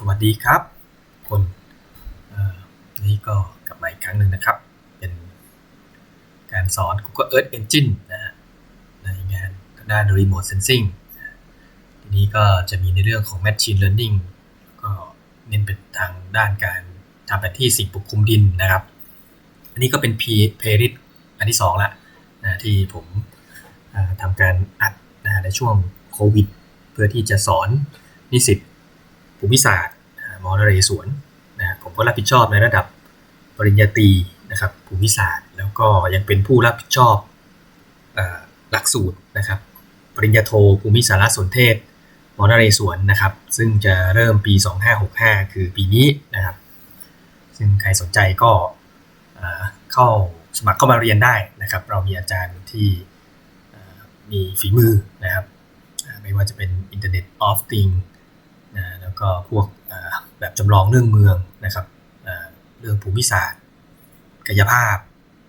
สวัสดีครับ คนนี่ก็กลับมาอีกครั้งหนึ่งนะครับ เป็นการสอน Google Earth Engine นะฮะในงานทางด้าน Remote Sensing ทีนี้ก็จะมีในเรื่องของ Machine Learning ก็เน้นเป็นทางด้านการทำแผนที่สิ่งปกคลุมดินนะครับ อันนี้ก็เป็น P p a y l i s t อันที่2ละนะที่ผมทำการอัดนะในช่วงโควิด เพื่อที่จะสอนนิสิต ภูมิศาสตร์มอนเรศวรนะผมก็รับผิดชอบในระดับปริญญาตรีนะครับภูมิศาสตร์ แล้วก็ยังเป็นผู้รับผิดชอบหลักสูตรนะครับปริญญาโทภูมิสารสนเทศมอนเรศวรนะครับ ซึ่งจะเริ่มปี 2565 คือปีนี้นะครับ ซึ่งใครสนใจก็เข้าสมัครเข้ามาเรียนได้นะครับ เรามีอาจารย์ที่มีฝีมือนะครับ ไม่ว่าจะเป็น Internet of Things นะแล้วก็พวกแบบจำลองเรื่องเมืองนะครับเรื่องภูมิศาสตร์ กายภาพ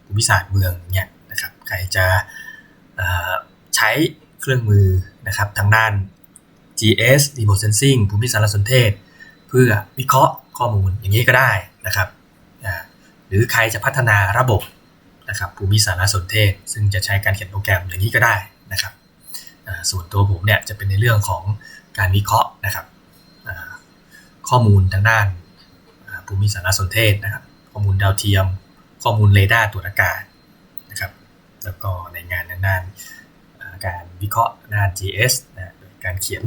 ภูมิศาสตร์เมืองเนี่ยนะครับใครจะใช้เครื่องมือนะครับทางด้าน GS Remote Sensing ภูมิสารสนเทศ เพื่อวิเคราะห์ข้อมูลอย่างนี้ก็ได้นะครับหรือใครจะพัฒนาระบบนะครับภูมิสารสนเทศ ซึ่งจะใช้การเขียนโปรแกรมอย่างนี้ก็ได้นะครับส่วนตัวผมเนี่ยจะเป็นในเรื่องของการวิเคราะห์นะครับ ข้อมูลทางด้านภูมิสารสนเทศนะครับ ข้อมูลดาวเทียม ข้อมูลเรดาร์ตรวจอากาศนะครับ แล้วก็ในงานทางด้านการวิเคราะห์ด้าน GS นะโดยการเขียน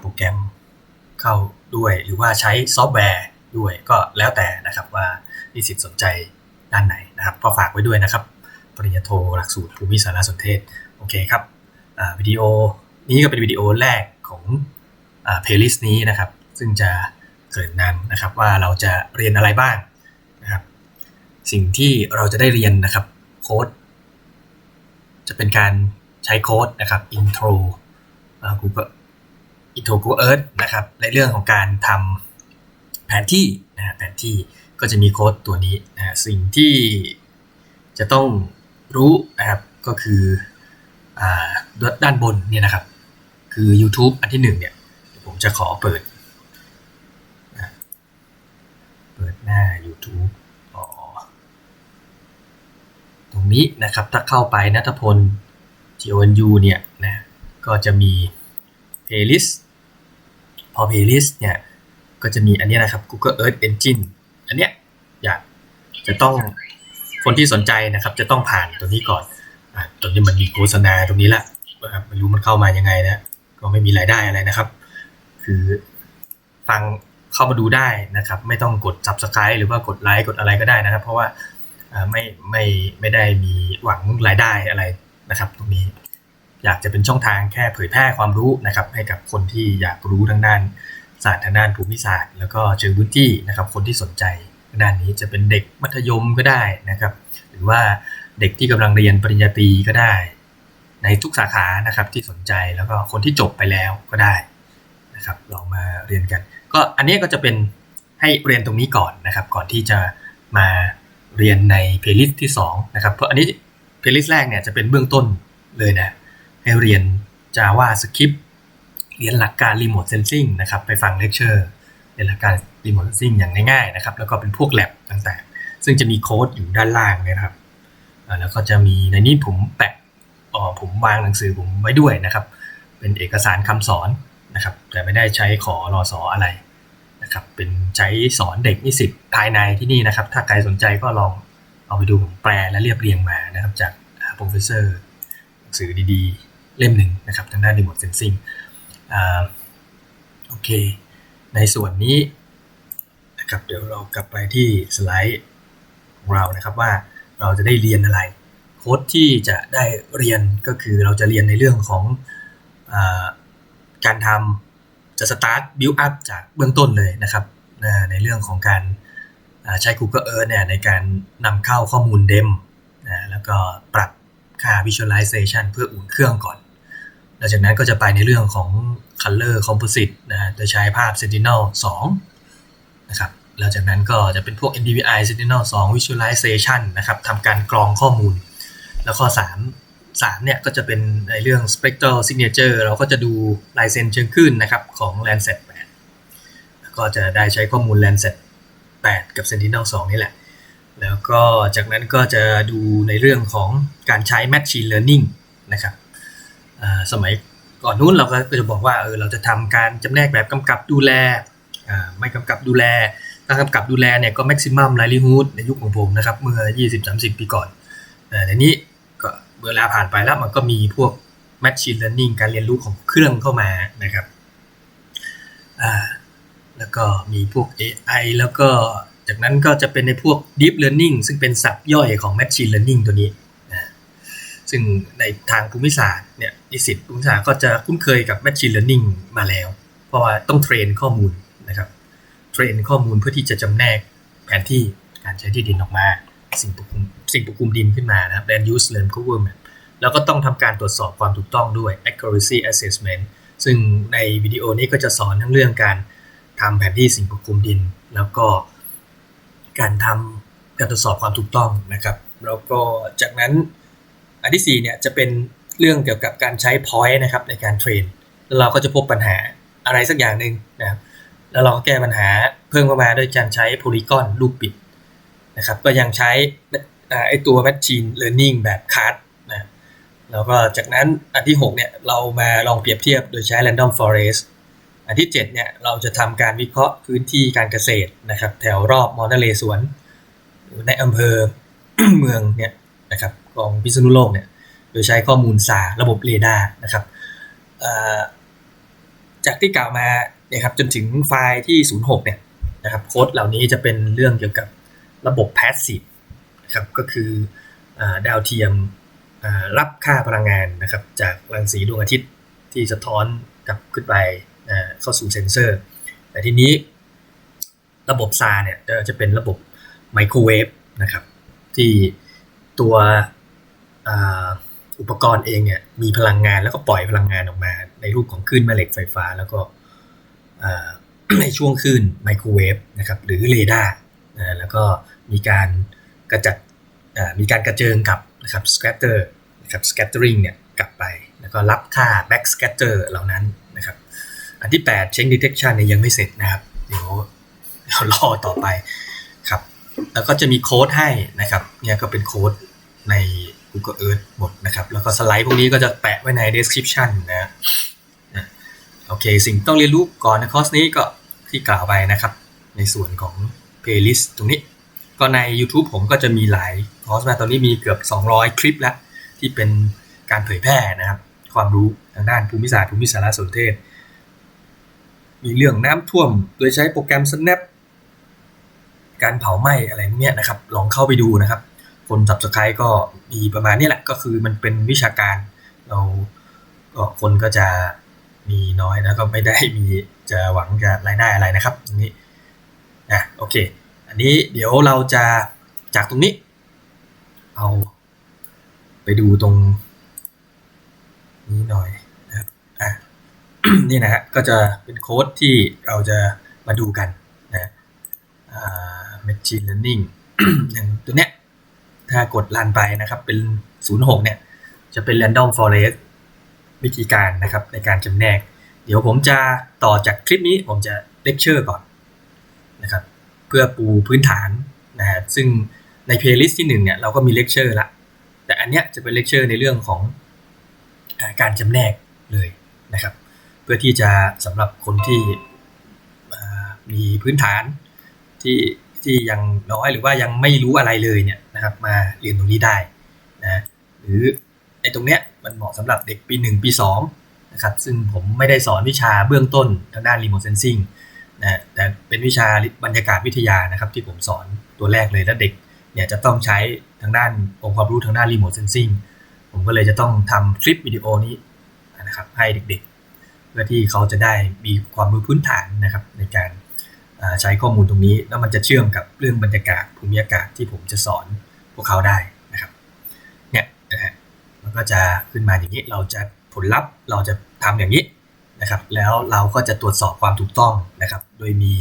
โปรแกรมเข้าด้วย หรือว่าใช้ซอฟต์แวร์ด้วยก็แล้วแต่นะครับว่านิสิตสนใจด้านไหนนะครับก็ฝากไว้ด้วยนะครับ ปริญญาโทหลักสูตรภูมิสารสนเทศ โอเคครับวิดีโอนี้ก็เป็นวิดีโอแรกของเพลย์ลิสต์นี้นะครับ ซึ่งจะเกิดนำนนะครับว่าเราจะเรียนอะไรบ้างนะครับ สิ่งที่เราจะได้เรียนนะครับโค้ดจะเป็นการใช้โค้ดนะครับ intro อ่า Google intro Google Earth นะครับในเรื่องของการทำแผนที่นะแผนที่ก็จะมีโค้ดตัวนี้นะสิ่งที่จะต้องรู้นะครับก็คืออด้านบนเนี่ยนะครับ คือ YouTube อันที่หนึ่งเนี่ยผมจะขอเปิดนะเปิด หน้า YouTube อ๋อตรงนี้นะครับถ้าเข้าไปนัทพล GONU เนี่ยนะก็จะมี playlist พอ playlist เนี่ยก็จะมีอันนี้นะครับ Google Earth Engine อันเนี้ยอยากจะต้องคนที่สนใจนะครับ จะต้องผ่านตัวนี้ก่อนอะตรงนี้มันมีโฆษณาตรงนี้ละนะครับไม่รู้มันเข้ามายังไงนะก็ไม่มีรายได้อะไรนะครับ คือฟัง เข้ามาดูได้นะครับ ไม่ต้องกด subscribe หรือว่ากดไลค์กดอะไรก็ได้นะครับ เพราะว่าไม่ไม่ไม่ได้มีหวังรายได้อะไรนะครับ ตรงนี้อยากจะเป็นช่องทางแค่เผยแพร่ความรู้นะครับ ให้กับคนที่อยากรู้ทางด้านศาสตร์ทางด้านภูมิศาสตร์ แล้วก็เชิงพื้นที่นะครับ คนที่สนใจด้านนี้จะเป็นเด็กมัธยมก็ได้นะครับ หรือว่าเด็กที่กำลังเรียนปริญญาตรีก็ได้ ในทุกสาขานะครับที่สนใจแล้วก็คนที่จบไปแล้วก็ได้นะครับลองมาเรียนกัน ก็อันนี้ก็จะเป็นให้เรียนตรงนี้ก่อนนะครับ ก่อนที่จะมาเรียนในเพลย์ลิสต์ที่2นะครับ เพราะอันนี้เพลย์ลิสต์แรกเนี่ยจะเป็นเบื้องต้นเลยนะ ให้เรียน Java Script เรียนหลักการ Remote Sensing นะครับ ไปฟังเลคเชอร์เรียนหลักการ Remote Sensing อย่างง่ายๆนะครับ แล้วก็เป็นพวก lab ต่างๆ ซึ่งจะมีโค้ดอยู่ด้านล่างนะครับ แล้วก็จะมีในนี้ผมแปะออผมวางหนังสือผมไว้ด้วยนะครับ เป็นเอกสารคำสอน นะครับ แต่ไม่ได้ใช้ขอรอสออะไรนะครับ เป็นใช้สอนเด็กนิสิตภายในที่นี่นะครับ ถ้าใครสนใจก็ลองเอาไปดูผมแปลและเรียบเรียงมานะครับ จากโปรเฟสเซอร์หนังสือดีๆ เล่มหนึ่งนะครับ ทางด้าน remote sensing อ่าโอเค ในส่วนนี้นะครับ เดี๋ยวเรากลับไปที่สไลด์ของเรานะครับว่าเราจะได้เรียนอะไร โค้ดที่จะได้เรียนก็คือเราจะเรียนในเรื่องของ การทำจะ start build up จากเบื้องต้นเลยนะครับในเรื่องของการใช้ Google Earth เนี่ยในการนำเข้าข้อมูลเดมแล้วก็ปรับค่า visualization เพื่ออุ่นเครื่องก่อน หลังจากนั้นก็จะไปในเรื่องของ color composite นะโดยใช้ภาพ Sentinel 2นะครับหลังจากนั้นก็จะเป็นพวก NDVI Sentinel 2 Visualization นะครับทำการกรองข้อมูล แล้วข้อ 3 3เนี่ยก็จะเป็นในเรื่อง Spectral Signature เราก็จะดูลายเซ็นเชิงขึ้นนะครับของ Landsat 8ก็จะได้ใช้ข้อมูล Landsat 8 กับ Sentinel 2 นี่แหละ แล้วก็จากนั้นก็จะดูในเรื่องของการใช้ Machine Learning นะครับสมัยก่อนนู้นเราก็จะบอกว่าเออเราจะทำการจำแนกแบบกำกับดูแลไม่กำกับดูแลถ้ากำกับดูแลเนี่ยก็ maximum livelihood ในยุคของผมนะครับเมื่อ 20-30 ปีก่อนแต่นี้ เวลาผ่านไปแล้วมันก็มีพวก Machine Learning การเรียนรู้ของเครื่องเข้ามานะครับแล้วก็มีพวก AI แล้วก็จากนั้นก็จะเป็นในพวก Deep Learning ซึ่งเป็นสับย่อยของ Machine Learning ตัวนี้นะซึ่งในทางภูมิศาสตร์เนี่ยนิสิตภูมิศาสตร์ก็จะคุ้นเคยกับ Machine Learning มาแล้ว เพราะว่าต้องเทรนข้อมูลนะครับ เทรนข้อมูลเพื่อที่จะจำแนกแผนที่การใช้ที่ดินออกมา สิ่งปกคลุมสิ่งปกคลุมดินขึ้นมานะครับ Land Use Land Cover Map แล้วก็ต้องทำการตรวจสอบความถูกต้องด้วย accuracy assessment ซึ่งในวิดีโอนี้ก็จะสอนทั้งเรื่องการทำแผนที่สิ่งปกคลุมดิน แล้วก็การทำการตรวจสอบความถูกต้องนะครับ แล้วก็จากนั้นอันที่4เนี่ยจะเป็นเรื่องเกี่ยวกับการใช้ point นะครับในการเทรนแล้วเราก็จะพบปัญหาอะไรสักอย่างหนึ่งนะครับแล้วเราก็แก้ปัญหาเพิ่มเข้ามาด้วยการใช้ polygon รูปปิด นะครับก็ยังใช้ไอตัว machine learning แบบ card นะแล้วก็จากนั้นอันที่ 6 เนี่ยเรามาลองเปรียบเทียบโดยใช้ random forest อันที่ 7 เนี่ยเราจะทำการวิเคราะห์พื้นที่การเกษตรนะครับ แถวรอบมอเตอร์เลสวนในอำเภอเมืองเนี่ยนะครับของพิษณุโลกเนี่ยโดยใช้ข้อมูลสาระบบเรดาร์นะครับจากที่กล่าวมาเนี่ยครับจนถึงไฟล์ที่ 06 เนี่ยนะครับโค้ดเหล่านี้จะเป็นเรื่องเกี่ยวกับ ระบบ passive นะครับก็คืออดาวเทียมรับค่าพลังงานนะครับจากรังสีดวงอาทิตย์ที่สะท้อนกลับขึ้นไปเข้าสู่เซ็นเซอร์ แต่ทีนี้ระบบซาเนี่ยจะเป็นระบบไมโครเวฟนะครับที่ตัวอุปกรณ์เองเนี่ยมีพลังงานแล้วก็ปล่อยพลังงานออกมา ในรูปของคลื่นแม่เหล็กไฟฟ้า แล้วก็ในช่วงคลื่นไมโครเวฟนะครับหรือเรดาร์ นะแล้วก็มีการกระจัดมีการกระเจิงกับนะครับ scatter นะครับ scattering เนี่ยกลับไป แล้วก็รับค่า back scatter เหล่านั้นนะครับ อันที่ 8 check detection เนี่ยยังไม่เสร็จนะครับ เดี๋ยวเดี๋ยวรอต่อไปครับ แล้วก็จะมีโค้ดให้นะครับ เนี่ยก็เป็นโค้ดใน Google Earth หมดนะครับ แล้วก็สไลด์พวกนี้ก็จะแปะไว้ใน description นะนะโอเค สิ่งต้องเรียนรู้ก่อนในคอร์สนี้ก็ที่กล่าวไปนะครับ ในส่วนของ playlist ตรงนี้ ก็ใน YouTube ผมก็จะมีหลายคอร์สมาตอนนี้มีเกือบ 200 คลิปแล้ว ที่เป็นการเผยแพร่นะครับ ความรู้ทางด้านภูมิศาสตร์ภูมิสารสนเทศ มีเรื่องน้ำท่วม โดยใช้โปรแกรม Snap การเผาไหม้อะไรพวกเนี้ยนะครับ ลองเข้าไปดูนะครับ คนสับสไครก็มีประมาณนี้แหละ ก็คือมันเป็นวิชาการ เราก็คนก็จะมีน้อยแล้วก็ไม่ได้มีจะหวังจะรายได้อะไรนะครับตรงนี้อะโอเค อันนี้เดี๋ยวเราจะจากตรงนี้ เอาไปดูตรงนี้หน่อยนะครับอะนี่นะฮะก็จะเป็นโค้ดที่เราจะมาดูกันนะอ่า machine learning อย่างตัวเนี้ยถ้ากดรันไปนะครับเป็น 06 เนี่ย จะเป็น random forest วิธีการนะครับในการจำแนก เดี๋ยวผมจะต่อจากคลิปนี้ผมจะเลคเชอร์ก่อนนะครับ เพื่อปูพื้นฐานนะฮะซึ่งใน playlist ที่หนึ่งเนี่ยเราก็มีเลคเชอร์ละแต่อันเนี้ยจะเป็นเลคเชอร์ในเรื่องของการจำแนกเลยนะครับ เพื่อที่จะสำหรับคนที่มีพื้นฐานที่ที่ยังน้อยหรือว่ายังไม่รู้อะไรเลยเนี่ยนะครับ มาเรียนตรงนี้ได้นะหรือไอ้ตรงเนี้ยมันเหมาะสำหรับเด็กปี 1 ปี2นะครับซึ่งผมไม่ได้สอนวิชาเบื้องต้นทางด้าน remote sensing นะแต่เป็นวิชาบรรยากาศวิทยานะครับ ที่ผมสอนตัวแรกเลย แล้วเด็กเนี่ยจะต้องใช้ทางด้านองค์ความรู้ทางด้าน remote sensing ผมก็เลยจะต้องทำคลิปวิดีโอนี้นะครับให้เด็กๆ เพื่อที่เขาจะได้มีความรู้พื้นฐานนะครับในการใช้ข้อมูลตรงนี้ แล้วมันจะเชื่อมกับเรื่องบรรยากาศภูมิอากาศที่ผมจะสอนพวกเขาได้นะครับเนี่ยนะฮะมันก็จะขึ้นมาอย่างนี้เราจะผลลัพธ์เราจะทำอย่างนี้ นะครับแล้วเราก็จะตรวจสอบความถูกต้องนะครับ โดยมี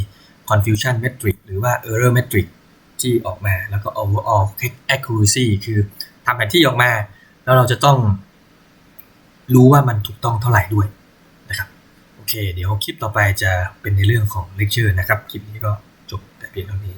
confusion metric หรือว่า error metric ที่ออกมาแล้วก็ overall accuracy คือทำแผนที่ออกมา แล้วเราจะต้องรู้ว่ามันถูกต้องเท่าไหร่ด้วยนะครับโอเค เดี๋ยวคลิปต่อไปจะเป็นในเรื่องของเลคเชอร์นะครับ คลิปนี้ก็จบแต่เพียงเท่านี้